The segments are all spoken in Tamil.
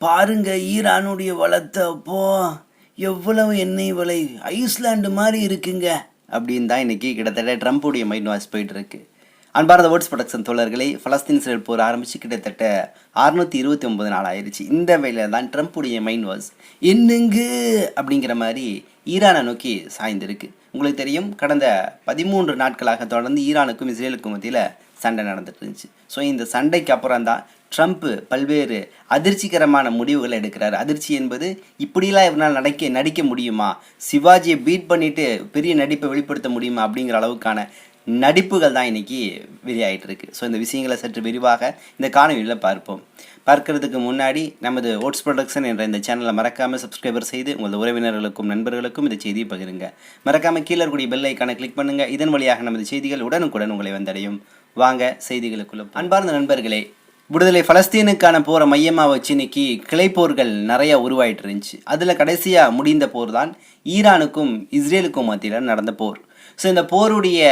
பாருங்க ஈரானுடைய வளர்த்தப்போ எவ்வளவு எண்ணெய் விலை ஐஸ்லாண்டு மாதிரி இருக்குங்க. அப்படின்னு தான் இன்னைக்கு கிட்டத்தட்ட ட்ரம்ப்புடைய மைண்ட் வாய்ஸ் போயிட்டு இருக்கு அன்பார்ந்த வேர்ட்ஸ் ப்ரொடக்ஷன் தோழர்களை பலஸ்தீன் இஸ்ரேல் போர் ஆரம்பிச்சு கிட்டத்தட்ட அறுநூற்றி இருபத்தி ஒன்பது நாள் ஆயிடுச்சு இந்த வேலையில் தான் ட்ரம்ப்புடைய மைண்ட் வாஷ் என்னங்கு அப்படிங்கிற மாதிரி ஈரானை நோக்கி சாய்ந்திருக்கு. உங்களுக்கு தெரியும் கடந்த பதிமூன்று நாட்களாக தொடர்ந்து ஈரானுக்கும் இஸ்ரேலுக்கும் மத்தியில் சண்டை நடந்துட்டு இருந்துச்சு. ஸோ இந்த சண்டைக்கு அப்புறம் தான் ட்ரம்ப்பு பல்வேறு அதிர்ச்சிகரமான முடிவுகளை எடுக்கிறார். அதிர்ச்சி என்பது இப்படிலாம் இவனால் நடிக்க நடிக்க முடியுமா? சிவாஜியை பீட் பண்ணிட்டு பெரிய நடிப்பை வெளிப்படுத்த முடியுமா? அப்படிங்கிற அளவுக்கான நடிப்புகள் தான் இன்னைக்கு வெளியாகிட்டு இருக்கு. ஸோ இந்த விஷயங்களை சற்று விரிவாக இந்த காணொலியில் பார்ப்போம். பார்க்கறதுக்கு முன்னாடி நமது ஓட்ஸ் ப்ரொடக்ஷன் என்ற இந்த சேனலை மறக்காமல் சப்ஸ்கிரைபர் செய்து உங்கள் உறவினர்களுக்கும் நண்பர்களுக்கும் இந்த செய்தியை பகிருங்க. மறக்காமல் கீழே இருக்கக்கூடிய பெல் ஐக்கானை கிளிக் பண்ணுங்கள் இதன் வழியாக நமது செய்திகள் உடனுக்குடன் உங்களை வந்தடையும். வாங்க செய்திகளுக்குள்ள அன்பார்ந்த நண்பர்களே விடுதலை பலஸ்தீனுக்கான போரை மையமாக வச்சு இன்னைக்கு கிளைப்போர்கள் நிறைய உருவாயிட்டு இருந்துச்சு. அதில் கடைசியாக முடிந்த போர் தான் ஈரானுக்கும் இஸ்ரேலுக்கும் மத்தியில் நடந்த போர். ஸோ இந்த போருடைய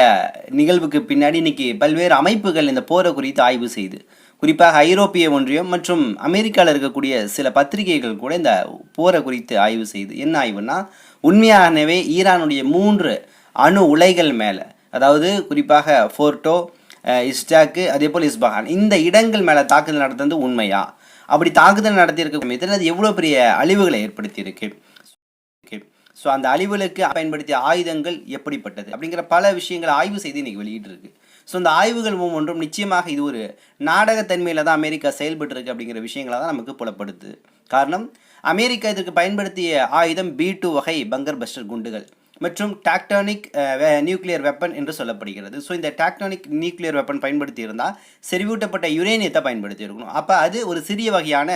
நிகழ்வுக்கு பின்னாடி இன்னைக்கு பல்வேறு அமைப்புகள் இந்த போரை குறித்து ஆய்வு செய்து குறிப்பாக ஐரோப்பிய ஒன்றியம் மற்றும் அமெரிக்காவில் இருக்கக்கூடிய சில பத்திரிகைகள் கூட இந்த போரை குறித்து ஆய்வு செய்து என்ன ஆய்வுனா உண்மையாகவே ஈரானுடைய மூன்று அணு உலைகள் மேலே அதாவது குறிப்பாக ஃபோர்டோ இஸ்டாக்கு அதே போல் இஸ்பஹான். இந்த இடங்கள் மேலே தாக்குதல் நடத்துறது உண்மையா? அப்படி தாக்குதல் நடத்தியிருக்க சமயத்தில் அது எவ்வளோ பெரிய அழிவுகளை ஏற்படுத்தியிருக்கு? ஸோ அந்த அழிவுகளுக்கு பயன்படுத்திய ஆயுதங்கள் எப்படிப்பட்டது? அப்படிங்கிற பல விஷயங்களை ஆய்வு செய்து இன்னைக்கு வெளியிட்டிருக்கு. ஸோ இந்த ஆய்வுகள் ஒவ்வொன்றும் நிச்சயமாக இது ஒரு நாடகத்தன்மையில் தான் அமெரிக்கா செயல்பட்டுருக்கு அப்படிங்கிற விஷயங்களை தான் நமக்கு புலப்படுது. காரணம் அமெரிக்கா இதற்கு பயன்படுத்திய ஆயுதம் பி டூ வகை பங்கர் பஸ்டர் குண்டுகள். மற்றும் டாக்டானிக் நியூக்ளியர் வெப்பன் என்று சொல்லப்படுகிறது. ஸோ இந்த டாக்டானிக் நியூக்ளியர் வெப்பன் பயன்படுத்தி இருந்தால் செறிவூட்டப்பட்ட யுரேனியத்தை பயன்படுத்தி இருக்கணும் அப்போ அது ஒரு சிறிய வகையான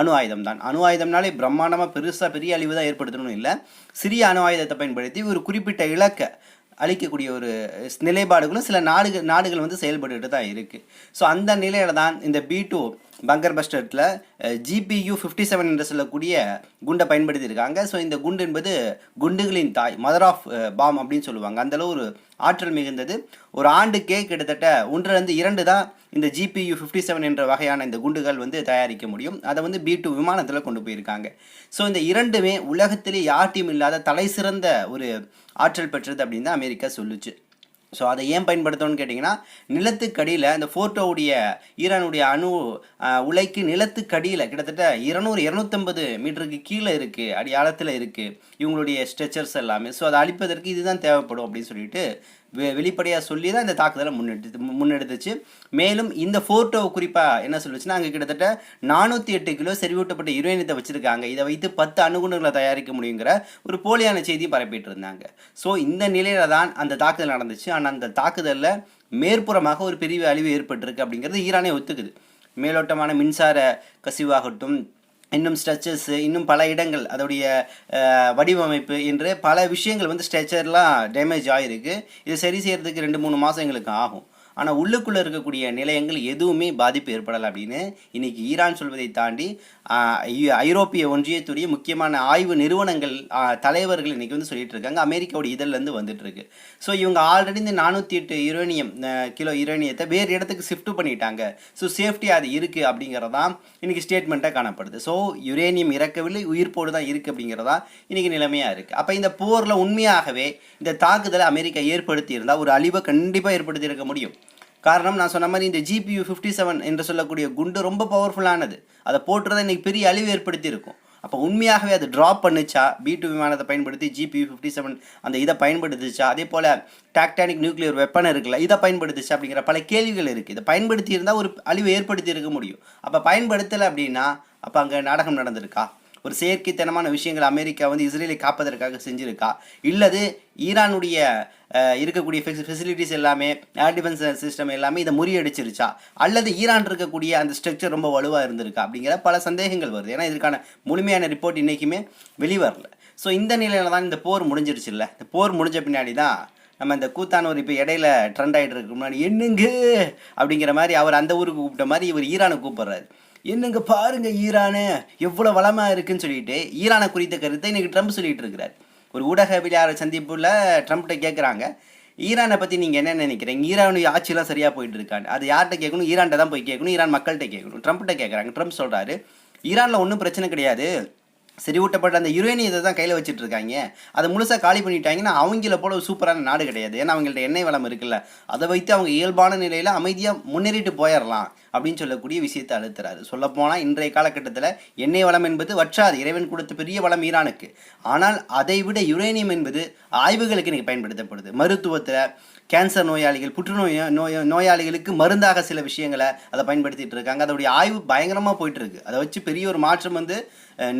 அணு ஆயுதம் தான் அணு ஆயுதம்னாலே பிரம்மாண்டமாக பெருசாக பெரிய அழிவு தான் ஏற்படுத்தணும் இல்லை. சிறிய அணு ஆயுதத்தை பயன்படுத்தி ஒரு குறிப்பிட்ட இலக்கை அளிக்கக்கூடிய ஒரு நிலைப்பாடுகளும் சில நாடுகள் நாடுகள் வந்து செயல்பட்டுட்டு தான் இருக்குது ஸோ அந்த நிலையில தான் இந்த பி டூ பங்கர் பஸ்டர்ட்டில் ஜிபியு ஃபிஃப்டி செவன் என்று சொல்லக்கூடிய குண்டை பயன்படுத்தியிருக்காங்க. ஸோ இந்த குண்டு என்பது குண்டுகளின் தாய் மதர் ஆஃப் பாம் அப்படின்னு சொல்லுவாங்க. அந்த அளவு ஒரு ஆற்றல் மிகுந்தது. ஒரு ஆண்டுக்கே கிட்டத்தட்ட ஒன்றிலிருந்து இரண்டு தான் இந்த ஜிபியு ஃபிஃப்டி செவன் என்ற வகையான இந்த குண்டுகள் வந்து தயாரிக்க முடியும். அதை வந்து பி டூ விமானத்தில் கொண்டு போயிருக்காங்க. ஸோ இந்த இரண்டுமே உலகத்திலே யார்ட்டையும் இல்லாத தலை சிறந்த ஒரு ஆற்றல் பெற்றது அப்படின்னு தான் அமெரிக்கா சொல்லுச்சு. ஸோ அதை ஏன் பயன்படுத்தணும்னு கேட்டிங்கன்னா நிலத்துக்கடியில் இந்த ஃபோட்டோவுடைய ஈரானுடைய அணு உலைக்கு நிலத்துக்கடியில் கிட்டத்தட்ட இருநூறு இரநூத்தம்பது மீட்டருக்கு கீழே இருக்குது அடி ஆழத்தில் இருக்குது இவங்களுடைய ஸ்ட்ரெச்சர்ஸ் எல்லாமே. ஸோ அதை அழிப்பதற்கு இதுதான் தேவைப்படும் அப்படின்னு சொல்லிட்டு வெ வெளிப்படையாக சொல்லி தான் இந்த தாக்குதலை முன்னெடுத்து முன்னெடுத்துச்சு. மேலும் இந்த ஃபோட்டோ குறிப்பாக என்ன சொல்லுச்சுன்னா அங்கே கிட்டத்தட்ட நானூற்றி எட்டு கிலோ செறிவூட்டப்பட்ட யுரேனியத்தை வச்சுருக்காங்க. இதை வைத்து பத்து அணுகுண்டுகளை தயாரிக்க முடியுங்கிற ஒரு போலியான செய்தியும் பரப்பிட்டு இருந்தாங்க ஸோ இந்த நிலையில தான் அந்த தாக்குதல் நடந்துச்சு. ஆனால் அந்த தாக்குதலில் மேற்புறமாக ஒரு பெரிய அழிவு ஏற்பட்டிருக்கு அப்படிங்கிறது ஈரானே ஒத்துக்குது. மேலோட்டமான மின்சார கசிவாகட்டும் இன்னும் ஸ்ட்ரெச்சஸ் இன்னும் பல இடங்கள் அதோடைய வடிவமைப்பு என்று பல விஷயங்கள் வந்து ஸ்ட்ரெச்சர்லாம் டேமேஜ் ஆகிருக்கு இது சரி செய்யறதுக்கு ரெண்டு மூணு மாதம் எங்களுக்கு ஆகும். ஆனால் உள்ளுக்குள்ளே இருக்கக்கூடிய நிலையங்கள் எதுவுமே பாதிப்பு ஏற்படலை அப்படின்னு இன்றைக்கி ஈரான் சொல்வதை தாண்டி ஐரோப்பிய ஒன்றியத்துடைய முக்கியமான ஆய்வு நிறுவனங்கள் தலைவர்கள் இன்றைக்கி வந்து சொல்லிட்டு இருக்காங்க. அமெரிக்காவோட இதழ்லேருந்து வந்துட்டுருக்கு ஸோ இவங்க ஆல்ரெடி இந்த நானூற்றி எட்டு யுரேனியம் கிலோ யுரேனியத்தை வேறு இடத்துக்கு ஷிஃப்ட் பண்ணிட்டாங்க. ஸோ சேஃப்டி அது இருக்குது அப்படிங்கிறதான் இன்றைக்கி ஸ்டேட்மெண்ட்டாக காணப்படுது. ஸோ யுரேனியம் இறக்கவில்லை உயிர்ப்போடு தான் இருக்குது அப்படிங்கிறதா இன்றைக்கி நிலைமையாக இருக்குது அப்போ இந்த போரில் உண்மையாகவே இந்த தாக்குதலை அமெரிக்கா ஏற்படுத்தியிருந்தால் ஒரு அழிவை கண்டிப்பாக ஏற்படுத்தியிருக்க முடியும். காரணம் நான் சொன்ன மாதிரி இந்த ஜிபியூ ஃபிஃப்டி செவன் என்று சொல்லக்கூடிய குண்டு ரொம்ப பவர்ஃபுல்லானது அதை போட்டுறதை இன்னைக்கு பெரிய அழிவு ஏற்படுத்தி இருக்கும் அப்போ உண்மையாகவே அது ட்ராப் பண்ணுச்சா? பி டூ விமானத்தை பயன்படுத்தி ஜிபியு ஃபிஃப்டி செவன் அந்த இதை பயன்படுத்துச்சா? அதே போல் டாக்டானிக் நியூக்ளியர் வெப்பன் இருக்குல்ல இதை பயன்படுத்துச்சா? அப்படிங்கிற பல கேள்விகள் இருக்குது இதை பயன்படுத்தி இருந்தால் ஒரு அழிவை ஏற்படுத்தி இருக்க முடியும். அப்போ பயன்படுத்தலை அப்படின்னா அப்போ அங்கே நாடகம் நடந்திருக்கா? ஒரு செயற்கைத்தனமான விஷயங்கள் அமெரிக்கா வந்து இஸ்ரேலை காப்பதற்காக செஞ்சுருக்கா? இல்லது ஈரானுடைய இருக்கக்கூடிய ஃபெசிலிட்டிஸ் எல்லாமே ஏர் டிஃபென்ஸ் சிஸ்டம் எல்லாமே இதை முறியடிச்சிருச்சா? அல்லது ஈரான் இருக்கக்கூடிய அந்த ஸ்ட்ரக்சர் ரொம்ப வலுவாக இருந்திருக்கா? அப்படிங்கிற பல சந்தேகங்கள் வருது. ஏன்னா இதற்கான முழுமையான ரிப்போர்ட் இன்றைக்குமே வெளிவரல. ஸோ இந்த நிலையில தான் இந்த போர் முடிஞ்சிருச்சுல்ல? இந்த போர் முடிஞ்ச பின்னாடி தான் நம்ம இந்த கூத்தானூர் இப்போ இடையில ட்ரெண்ட் ஆகிட்டு இருக்கு முன்னாடி என்னங்க? அப்படிங்கிற மாதிரி அவர் அந்த ஊருக்கு கூப்பிட்ட மாதிரி இவர் ஈரானை கூப்பிடுறாரு. என்னங்க பாருங்க ஈரானு? எவ்வளோ வளமாக இருக்குன்னு சொல்லிட்டு ஈரானை குறித்த கருத்தை இன்னைக்கு ட்ரம்ப் சொல்லிட்டு இருக்கிறார். ஒரு ஊடகவியலாளர் சந்திப்பில் ட்ரம்ப்கிட்ட கேட்குறாங்க ஈரானை பற்றி நீங்கள் என்ன நினைக்கிறீங்க? ஈரானுடைய ஆட்சியெல்லாம் சரியாக போயிட்டு இருக்காங்க அது யார்கிட்ட கேட்கணும்? ஈரான்கிட்ட தான் போய் கேட்கணும். ஈரான் மக்கள்கிட்ட கேட்கணும். ட்ரம்ப்கிட்ட கேட்குறாங்க ட்ரம்ப் சொல்கிறாரு ஈரானில் ஒன்றும் பிரச்சனை கிடையாது. செறிவூட்டப்பட்ட அந்த யுரேனியத்தை தான் கையில் வச்சுட்டு இருக்காங்க அதை முழுசாக காலி பண்ணிட்டாங்கன்னா அவங்கள போல ஒரு சூப்பரான நாடு கிடையாது. ஏன்னா அவங்கள்ட்ட எண்ணெய் வளம் இருக்குல்ல. அதை வைத்து அவங்க இயல்பான நிலையில் அமைதியாக முன்னேறிட்டு போயிடலாம் அப்படின்னு சொல்லக்கூடிய விஷயத்தை அழுத்துறாரு. சொல்லப்போனால் இன்றைய காலகட்டத்தில் எண்ணெய் வளம் என்பது வற்றாது. இறைவன் கொடுத்த பெரிய வளம் ஈரானுக்கு. ஆனால் அதை விட யுரேனியம் என்பது ஆய்வுகளுக்கு இன்றைக்கி பயன்படுத்தப்படுது. மருத்துவத்தில் கேன்சர் நோயாளிகள் புற்றுநோய் நோய் நோயாளிகளுக்கு மருந்தாக சில விஷயங்களை அதை பயன்படுத்திட்டு இருக்காங்க. அதோடைய ஆய்வு பயங்கரமாக போயிட்டு இருக்கு அதை வச்சு பெரிய ஒரு மாற்றம் வந்து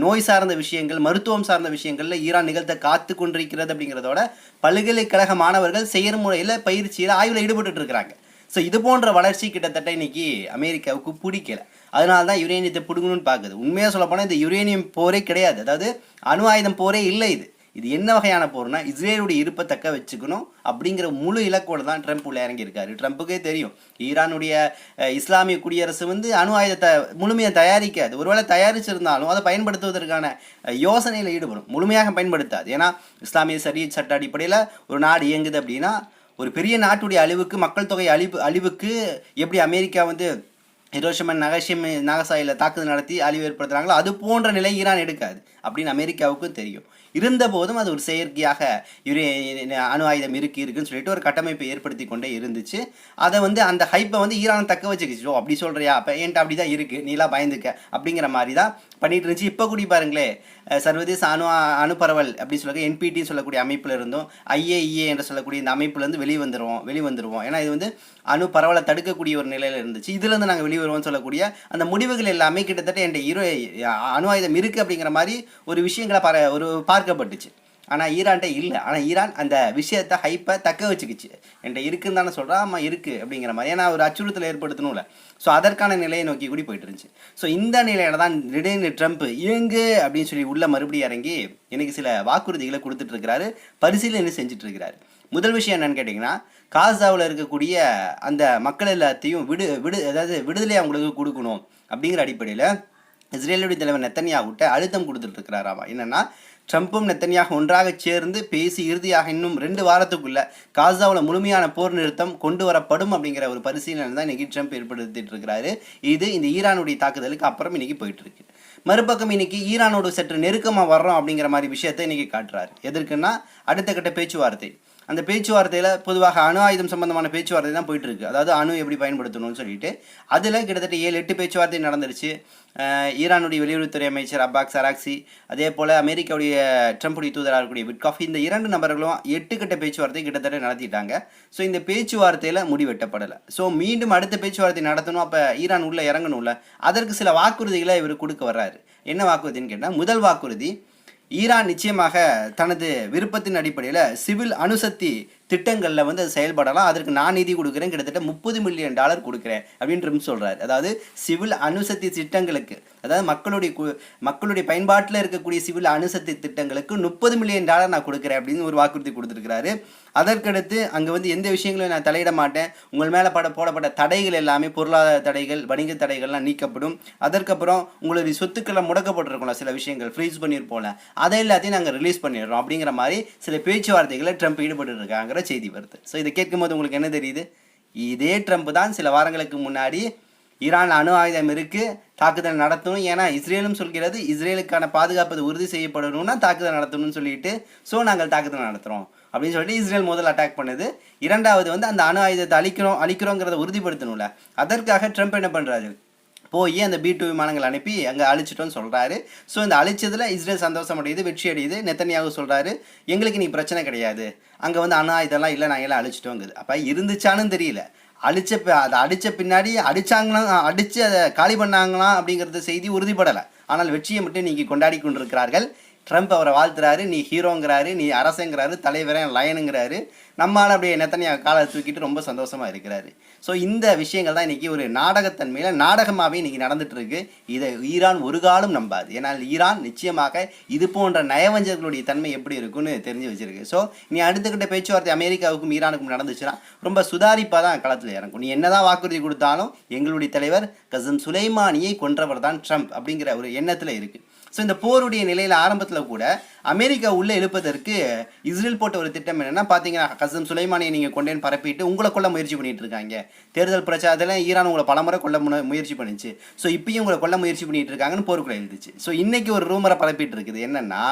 நோய் சார்ந்த விஷயங்கள் மருத்துவம் சார்ந்த விஷயங்களில் ஈரான் நிகழ்த்த காத்து கொண்டிருக்கிறது அப்படிங்கிறதோட பல்கலைக்கழக மாணவர்கள் செயற்முறையில் பயிற்சியில் ஆய்வில் ஈடுபட்டு இருக்கிறாங்க. ஸோ இது போன்ற வளர்ச்சி கிட்டத்தட்ட இன்னைக்கு அமெரிக்காவுக்கு பிடிக்கல. அதனால தான் யுரேனியத்தை பிடுங்கணும்னு பார்க்குது. உண்மையாக சொல்ல போனால் இந்த யுரேனியம் போரே கிடையாது. அதாவது அணு ஆயுதம் போரே இல்லை இது. இது என்ன வகையான போர்னா இஸ்ரேலுடைய இருப்பை தக்க வச்சுக்கணும் அப்படிங்கிற முழு இலக்கோடு தான் ட்ரம்ப் உள்ள இறங்கியிருக்காரு. ட்ரம்ப்புக்கே தெரியும். ஈரானுடைய இஸ்லாமிய குடியரசு வந்து அணு ஆயுதத்தை முழுமையாக தயாரிக்காது. ஒருவேளை தயாரிச்சிருந்தாலும் அதை பயன்படுத்துவதற்கான யோசனையில் ஈடுபடும். முழுமையாக பயன்படுத்தாது. ஏன்னா இஸ்லாமிய சரிய சட்ட அடிப்படையில் ஒரு நாடு இயங்குது அப்படின்னா ஒரு பெரிய நாட்டுடைய அழிவுக்கு மக்கள் தொகை அழிவு அழிவுக்கு எப்படி அமெரிக்கா வந்து ஹிரோஷமன் நகஷிம் நாகசாயில் தாக்குதல் நடத்தி அழிவு ஏற்படுத்துகிறாங்களோ அது போன்ற நிலை ஈரான் எடுக்காது. அப்படின்னு அமெரிக்காவுக்கும் தெரியும். இருந்த போதும் அது ஒரு செயற்கையாக யுரே அணு ஆயுதம் இருக்கு இருக்குன்னு சொல்லிட்டு ஒரு கட்டமைப்பை ஏற்படுத்தி கொண்டே இருந்துச்சு. அதை வந்து அந்த ஹைப்பை வந்து ஈரான் தக்க வச்சுக்கிச்சோ. அப்படி சொல்கிறியா அப்போ என்கிட்ட அப்படி தான் இருக்குது நீலாம் பயந்துக்க. அப்படிங்கிற மாதிரி தான் பண்ணிட்டு இருந்துச்சு இப்போ கூடி பாருங்களேன் சர்வதேச அணு அணு பரவல் அப்படின்னு சொல்ல என்பிடி சொல்லக்கூடிய அமைப்பில் இருந்தும் ஐஏஇஏ என்று சொல்லக்கூடிய இந்த அமைப்புலேருந்து வெளியே வந்துடுவோம் வெளியே வந்துடுவோம் ஏன்னா இது வந்து அணு பரவலை தடுக்கக்கூடிய ஒரு நிலையில் இருந்துச்சு. இதுலேருந்து நாங்கள் வெளியே வருவோம்னு சொல்லக்கூடிய அந்த முடிவுகள் எல்லாமே கிட்டத்தட்ட என் இரு அணு ஆயுதம் இருக்குது அப்படிங்கிற மாதிரி ஒரு விஷயங்களை பர ஒரு பார்க்கப்பட்டுச்சு. ஆனால் ஈரான்ட்ட இல்லை. ஆனால் ஈரான் அந்த விஷயத்தை ஹைப்பை தக்க வச்சுக்கிச்சு. என்கிட்ட இருக்குன்னு தானே சொல்கிறா ஆமாம் இருக்குது அப்படிங்கிற மாதிரி. ஏன்னா ஒரு அச்சுறுத்தல் ஏற்படுத்தணும்ல. ஸோ அதற்கான நிலையை நோக்கி கூடி போயிட்டு இருந்துச்சு. ஸோ இந்த நிலையில தான் திடீர்னு ட்ரம்ப் இயங்கு அப்படின்னு சொல்லி உள்ள மறுபடியும் இறங்கி எனக்கு சில வாக்குறுதிகளை கொடுத்துட்டு இருக்கிறாரு. பரிசீலனை செஞ்சுட்டு இருக்கிறாரு. முதல் விஷயம் என்னன்னு கேட்டிங்கன்னா காசாவில் இருக்கக்கூடிய அந்த மக்கள் எல்லாத்தையும் விடு விடு அதாவது விடுதலை அவங்களுக்கு கொடுக்கணும் அப்படிங்கிற அடிப்படையில் இஸ்ரேலுடைய தலைவர் நெத்தன்யாவுட்ட அழுத்தம் கொடுத்துட்டு இருக்கிறாராமா? என்னென்னா ட்ரம்ப்பும் நெத்தன்யாக ஒன்றாக சேர்ந்து பேசி இறுதியாக இன்னும் ரெண்டு வாரத்துக்குள்ள காசாவில் முழுமையான போர் நிறுத்தம் கொண்டு வரப்படும் அப்படிங்கிற ஒரு பரிசீலனை தான் இன்னைக்கு ட்ரம்ப் ஏற்படுத்திட்டு இருக்கிறாரு. இது இந்த ஈரானுடைய தாக்குதலுக்கு அப்புறம் இன்னைக்கு போயிட்டு இருக்கு. மறுபக்கம் இன்னைக்கு ஈரானோடு சற்று நெருக்கமாக வர்றோம் அப்படிங்கிற மாதிரி விஷயத்தை இன்னைக்கு காட்டுறாரு. எதற்குன்னா அடுத்த கட்ட பேச்சுவார்த்தை. அந்த பேச்சுவார்த்தையில் பொதுவாக அணு ஆயுதம் சம்பந்தமான பேச்சுவார்த்தை தான் போயிட்டு இருக்கு அதாவது அணு எப்படி பயன்படுத்தணும்னு சொல்லிட்டு. அதில் கிட்டத்தட்ட ஏழு எட்டு பேச்சுவார்த்தை நடந்துருச்சு. ஈரானுடைய வெளியுறவுத்துறை அமைச்சர் அப்பாக் சராக்சி அதே போல் அமெரிக்காவுடைய ட்ரம்புடைய தூதராக இருக்கக்கூடிய விட்காஃபி இந்த இரண்டு நபர்களும் எட்டு கட்ட பேச்சுவார்த்தை கிட்டத்தட்ட நடத்திட்டாங்க. ஸோ இந்த பேச்சுவார்த்தையில் முடிவெட்டப்படலை. ஸோ மீண்டும் அடுத்த பேச்சுவார்த்தை நடத்தணும். அப்போ ஈரான் உள்ளே இறங்கணும்ல. அதற்கு சில வாக்குறுதிகளை இவர் கொடுக்க வர்றாரு. என்ன வாக்குறுதின்னு கேட்டால் முதல் வாக்குறுதி ஈரான் நிச்சயமாக தனது விருப்பத்தின் அடிப்படையில் சிவில் அணுசக்தி திட்டங்களில் வந்து அது செயல்படலாம். அதற்கு நான் நிதி கொடுக்குறேன். கிட்டத்தட்ட முப்பது மில்லியன் டாலர் கொடுக்குறேன் அப்படின்னு ட்ரம்ப் சொல்கிறார் அதாவது சிவில் அணுசக்தி திட்டங்களுக்கு அதாவது மக்களுடைய கு- மக்களுடைய பயன்பாட்டில் இருக்கக்கூடிய சிவில் அணுசக்தி திட்டங்களுக்கு முப்பது மில்லியன் டாலர் நான் கொடுக்குறேன் அப்படின்னு ஒரு வாக்குறுதி கொடுத்துருக்கிறாரு. அதற்கடுத்து அங்கே வந்து எந்த விஷயங்களையும் நான் தலையிட மாட்டேன். உங்கள் மேலே பட போடப்பட்ட தடைகள் எல்லாமே பொருளாதார தடைகள் வணிக தடைகள்லாம் நீக்கப்படும். அதற்கப்புறம் உங்களுடைய சொத்துக்களை முடக்கப்பட்டிருக்கலாம் சில விஷயங்கள் ஃப்ரீஸ் பண்ணியிருப்போம்ல அதை எல்லாத்தையும் நாங்கள் ரிலீஸ் பண்ணிடுறோம் அப்படிங்கிற மாதிரி சில பேச்சுவார்த்தைகளை ட்ரம்ப் ஈடுபட்டு இருக்காங்கிற செய்தி வருது. ஸோ இதை கேட்கும்போது உங்களுக்கு என்ன தெரியுது? இதே ட்ரம்ப் தான் சில வாரங்களுக்கு முன்னாடி ஈரான் அணு ஆயுதம் இருக்கு தாக்குதல் நடத்தணும். ஏன்னா இஸ்ரேலும் சொல்கிறது இஸ்ரேலுக்கான பாதுகாப்பது உறுதி செய்யப்படணும்னா தாக்குதல் நடத்தணும்னு சொல்லிட்டு ஸோ நாங்கள் தாக்குதல் நடத்துகிறோம் அப்படின்னு சொல்லிட்டு இஸ்ரேல் முதல் அட்டாக் பண்ணுது. இரண்டாவது வந்து அந்த அணு ஆயுதத்தை அழிக்கிறோம் அழிக்கிறோங்கிறத உறுதிப்படுத்தணும்ல. அதற்காக ட்ரம்ப் என்ன பண்ணுறாரு போய் அந்த பி டூ விமானங்கள் அனுப்பி அங்கே அழிச்சிட்டோன்னு சொல்கிறாரு ஸோ இந்த அழிச்சதில் இஸ்ரேல் சந்தோஷம் அடையுது வெற்றி அடையுது. நெத்தனியாக சொல்கிறாரு எங்களுக்கு நீ பிரச்சனை கிடையாது. அங்கே வந்து அணு இதெல்லாம் இல்லை நாங்கள் எல்லாம் அழிச்சிட்டோங்குது. அப்போ இருந்துச்சானும் தெரியல. அழிச்ச பி- அதை அடித்த பின்னாடி அடித்தாங்களா அடித்து அதை காலி பண்ணாங்களாம் அப்படிங்கிறது செய்தி உறுதிப்படலை. ஆனால் வெற்றியை மட்டும் நீங்கள் கொண்டாடி கொண்டிருக்கிறார்கள். ட்ரம்ப் அவரை வாழ்த்துறாரு நீ ஹீரோங்கிறாரு நீ அரசுங்கிறாரு தலைவரன் லயனுங்கிறாரு நம்மளால் அப்படியே நெத்தனியா காலை தூக்கிட்டு ரொம்ப சந்தோஷமாக இருக்கிறாரு. ஸோ இந்த விஷயங்கள் தான் இன்றைக்கி ஒரு நாடகத்தன்மையில் நாடகமாகவே இன்றைக்கி நடந்துட்டு இருக்கு இதை ஈரான் ஒரு காலம் நம்பாது. ஏன்னால் ஈரான் நிச்சயமாக இது போன்ற நயவஞ்சர்களுடைய தன்மை எப்படி இருக்குன்னு தெரிஞ்சு வச்சுருக்கு. ஸோ நீ அடுத்துக்கிட்ட பேச்சுவார்த்தை அமெரிக்காவுக்கும் ஈரானுக்கும் நடந்துச்சுன்னா ரொம்ப சுதாரிப்பாக தான் களத்தில் இறங்கும். நீ என்னதான் வாக்குறுதி கொடுத்தாலும் எங்களுடைய தலைவர் கசம் சுலைமானியை கொன்றவர் தான் ட்ரம்ப் அப்படிங்கிற ஒரு எண்ணத்தில் இருக்குது ஸோ இந்த போருடைய நிலையில் ஆரம்பத்தில் கூட அமெரிக்கா உள்ளே எழுப்பதற்கு இஸ்ரேல் போட்ட ஒரு திட்டம் என்னென்னா பார்த்தீங்கன்னா கசம் சுலைமானியை நீங்கள் கொண்டேன்னு பரப்பிட்டு உங்களை கொள்ள முயற்சி பண்ணிட்டு இருக்காங்க. தேர்தல் பிரச்சாரத்தில் ஈரான் உங்களை பலமுறை கொல்ல முயற்சி பண்ணிச்சு. ஸோ இப்பயும் உங்களை கொல்ல முயற்சி பண்ணிட்டு இருக்காங்கன்னு போருக்குள்ளே எழுதிச்சு. ஸோ இன்னைக்கு ஒரு ரூமரை பரப்பிட்டு இருக்குது. என்னென்னா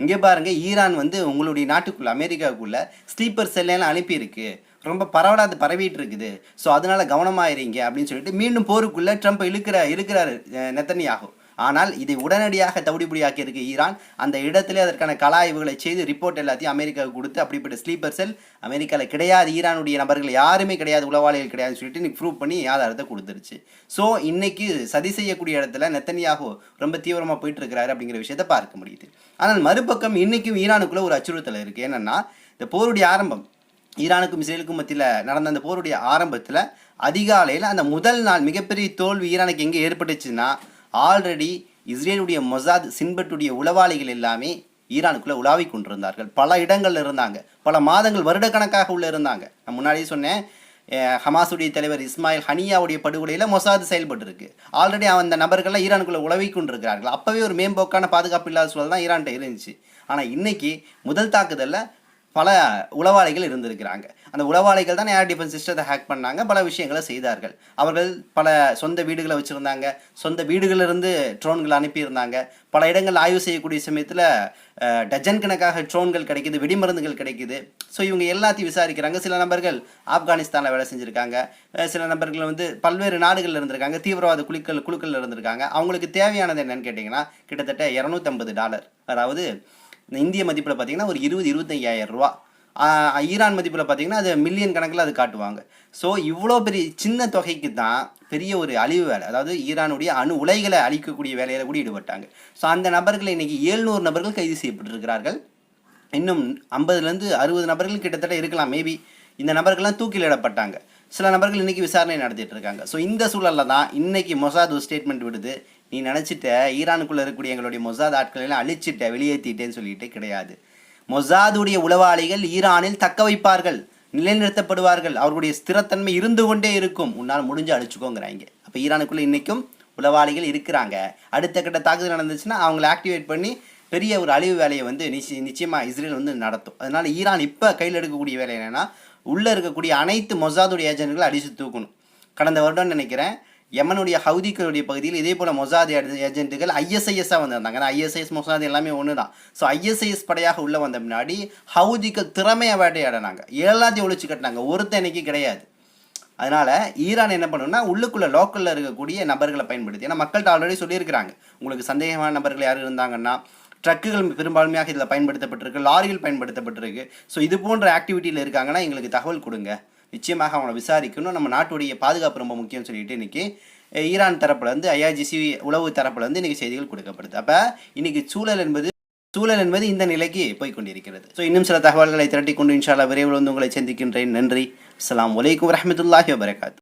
இங்கே பாருங்கள் ஈரான் வந்து உங்களுடைய நாட்டுக்குள்ளே அமெரிக்காவுக்குள்ளே ஸ்லீப்பர் செல்லாம் அனுப்பியிருக்கு. ரொம்ப பரவலாக அது பரவிட்டு இருக்குது. ஸோ அதனால கவனமாயிருங்க அப்படின்னு சொல்லிட்டு மீண்டும் போருக்குள்ளே ட்ரம்ப் இழுக்கிற இருக்கிறாரு நெத்தனியாகும் ஆனால் இதை உடனடியாக தவிடுபடியாக்கி இருக்கு ஈரான். அந்த இடத்திலே அதற்கான கலாய்வுகளை செய்து ரிப்போர்ட் எல்லாத்தையும் அமெரிக்காவுக்கு கொடுத்து அப்படிப்பட்ட ஸ்லீப்பர் செல் அமெரிக்காவில் கிடையாது ஈரானுடைய நபர்கள் யாருமே கிடையாது உளவாளிகள் கிடையாதுன்னு சொல்லிட்டு இன்னைக்கு ப்ரூவ் பண்ணி ஆதாரத்தை கொடுத்துருச்சு. ஸோ இன்னைக்கு சதி செய்யக்கூடிய இடத்துல நெத்தனியாகோ ரொம்ப தீவிரமாக போயிட்டு இருக்கிறாரு அப்படிங்கிற விஷயத்தை பார்க்க முடியுது. ஆனால் மறுபக்கம் இன்னைக்கும் ஈரானுக்குள்ள ஒரு அச்சுறுத்தல் இருக்கு. என்னன்னா இந்த போருடைய ஆரம்பம் ஈரானுக்கும் இஸ்ரேலுக்கும் மத்தியில் நடந்த அந்த போருடைய ஆரம்பத்தில் அதிகாலையில் அந்த முதல் நாள் மிகப்பெரிய தோல்வி ஈரானுக்கு எங்கே ஏற்பட்டுச்சுன்னா ஆல்ரெடி இஸ்ரேலுடைய மொசாத் சின்பட்டுடைய உளவாளிகள் எல்லாமே ஈரானுக்குள்ளே உலாவிக் கொண்டிருந்தார்கள். பல இடங்களில் இருந்தாங்க. பல மாதங்கள் வருடக்கணக்காக உள்ளே இருந்தாங்க. நான் முன்னாடியே சொன்னேன் ஹமாஸுடைய தலைவர் இஸ்மாயில் ஹனியாவுடைய படுகொலையில் மொசாது செயல்பட்டுருக்கு. ஆல்ரெடி அந்த நபர்கள்லாம் ஈரானுக்குள்ளே உழவி கொண்டிருக்கிறார்கள். அப்போவே ஒரு மேம்போக்கான பாதுகாப்பு இல்லாத சூழல் தான் ஈரான்கிட்ட இருந்துச்சு. ஆனால் இன்னைக்கு முதல் தாக்குதலில் பல உளவாளிகள் இருந்திருக்கிறாங்க. அந்த உளவாளிகள் தான் ஏர் டிஃபென்ஸ் சிஸ்டத்தை ஹேக் பண்ணாங்க பல விஷயங்களை செய்தார்கள். அவர்கள் பல சொந்த வீடுகளை வச்சுருந்தாங்க சொந்த வீடுகளிலிருந்து ட்ரோன்கள் அனுப்பியிருந்தாங்க. பல இடங்கள் ஆய்வு செய்யக்கூடிய சமயத்தில் டஜன் கணக்காக ட்ரோன்கள் கிடைக்குது வெடிமருந்துகள் கிடைக்குது. ஸோ இவங்க எல்லாத்தையும் விசாரிக்கிறாங்க. சில நபர்கள் ஆப்கானிஸ்தானில் வேலை செஞ்சுருக்காங்க. சில நபர்கள் வந்து பல்வேறு நாடுகளில் இருந்திருக்காங்க தீவிரவாத குழுக்கள் குழுக்களில் இருந்திருக்காங்க. அவங்களுக்கு தேவையானது என்னன்னு கேட்டிங்கன்னா கிட்டத்தட்ட இரநூத்தம்பது டாலர். அதாவது இந்திய மதிப்பில் பார்த்தீங்கன்னா ஒரு இருபது இருபத்தையாயிரம் ரூபா. ஈரான் மதிப்பில் பார்த்தீங்கன்னா அது மில்லியன் கணக்கில் அது காட்டுவாங்க. ஸோ இவ்வளோ பெரிய சின்ன தொகைக்கு தான் பெரிய ஒரு அழிவு வேலை. அதாவது ஈரானுடைய அணு உலைகளை அழிக்கக்கூடிய வேலையில் கூட ஈடுபட்டாங்க. ஸோ அந்த நபர்கள் இன்றைக்கி ஏழ்நூறு நபர்கள் கைது செய்யப்பட்டிருக்கிறார்கள். இன்னும் ஐம்பதுலேருந்து அறுபது நபர்கள் கிட்டத்தட்ட இருக்கலாம் மேபி இந்த நபர்கள்லாம் தூக்கிலிடப்பட்டாங்க சில நபர்கள் இன்றைக்கி விசாரணை நடத்திட்டு இருக்காங்க. ஸோ இந்த சூழலில் தான் இன்றைக்கி மொசாத் ஒரு ஸ்டேட்மெண்ட் விடுது. நீ நினச்சிட்ட ஈரானுக்குள்ளே இருக்கக்கூடிய எங்களுடைய மொசாத் ஆட்களை எல்லாம் அழிச்சிட்ட வெளியேற்றிட்டேன்னு சொல்லிட்டு கிடையாது. மொசாதுடைய உளவாளிகள் ஈரானில் தக்க வைப்பார்கள் நிலைநிறுத்தப்படுவார்கள் அவர்களுடைய ஸ்திரத்தன்மை இருந்து கொண்டே இருக்கும். உன்னால் முடிஞ்சு அழிச்சுக்கோங்கிறாங்க. அப்போ ஈரானுக்குள்ளே இன்றைக்கும் உளவாளிகள் இருக்கிறாங்க. அடுத்த கட்ட தாக்குதல் நடந்துச்சுன்னா அவங்கள ஆக்டிவேட் பண்ணி பெரிய ஒரு அழிவு வேலையை வந்து நிச்சய நிச்சயமாக இஸ்ரேல் வந்து நடத்தும். அதனால் ஈரான் இப்போ கையில் எடுக்கக்கூடிய வேலை என்னென்னா உள்ளே இருக்கக்கூடிய அனைத்து மொசாதுடைய ஏஜென்ட்களை அடித்து தூக்கணும். கடந்த வருடம்னு நினைக்கிறேன் யமனுடைய ஹவுதிக்களுடைய பகுதியில் இதே போல் மொசாது ஏஜென்ட்டுகள் ஐஎஸ்ஐஎஸ்ஸாக வந்திருந்தாங்க. ஏன்னா ஐஎஸ்ஐஎஸ் மொசாது எல்லாமே ஒன்று தான் ஸோ ஐஎஸ்ஐஎஸ் படையாக உள்ளே வந்த முன்னாடி ஹவுதிக்கள் திறமையை வேட்டையாடினாங்க. எல்லாத்தையும் ஒழிச்சு கட்டினாங்க. ஒருத்தனைக்கு கிடையாது. அதனால் ஈரான் என்ன பண்ணுன்னா உள்ளுக்குள்ள லோக்கலில் இருக்கக்கூடிய நபர்களை பயன்படுத்தி ஏன்னா மக்கள்கிட்ட ஆல்ரெடி சொல்லியிருக்கிறாங்க. உங்களுக்கு சந்தேகமான நபர்கள் யார் இருந்தாங்கன்னா ட்ரக்குகள் பெரும்பான்மையாக இதில் பயன்படுத்தப்பட்டிருக்கு லாரிகள் பயன்படுத்தப்பட்டிருக்கு. ஸோ இது போன்ற ஆக்டிவிட்டியில் இருக்காங்கன்னா எங்களுக்கு தகவல் கொடுங்க. நிச்சயமாக அவனை விசாரிக்கணும். நம்ம நாட்டுடைய பாதுகாப்பு ரொம்ப முக்கியம்னு சொல்லிட்டு இன்னைக்கு ஈரான் தரப்புலேருந்து ஐஆர்ஜிசி உளவு தரப்புலேருந்து இன்னைக்கு செய்திகள் கொடுக்கப்படுது. அப்போ இன்னைக்கு சூழல் என்பது சூழல் என்பது இந்த நிலைக்கு போய் கொண்டிருக்கிறது. ஸோ இன்னும் சில தகவல்களை திரட்டி கொண்டு இன்ஷால்லா விரைவில் வந்து உங்களை சந்திக்கின்றேன். நன்றி. அஸ்லாம் வலைக்கம் வரமத்துல்லாஹி வபரகாத்.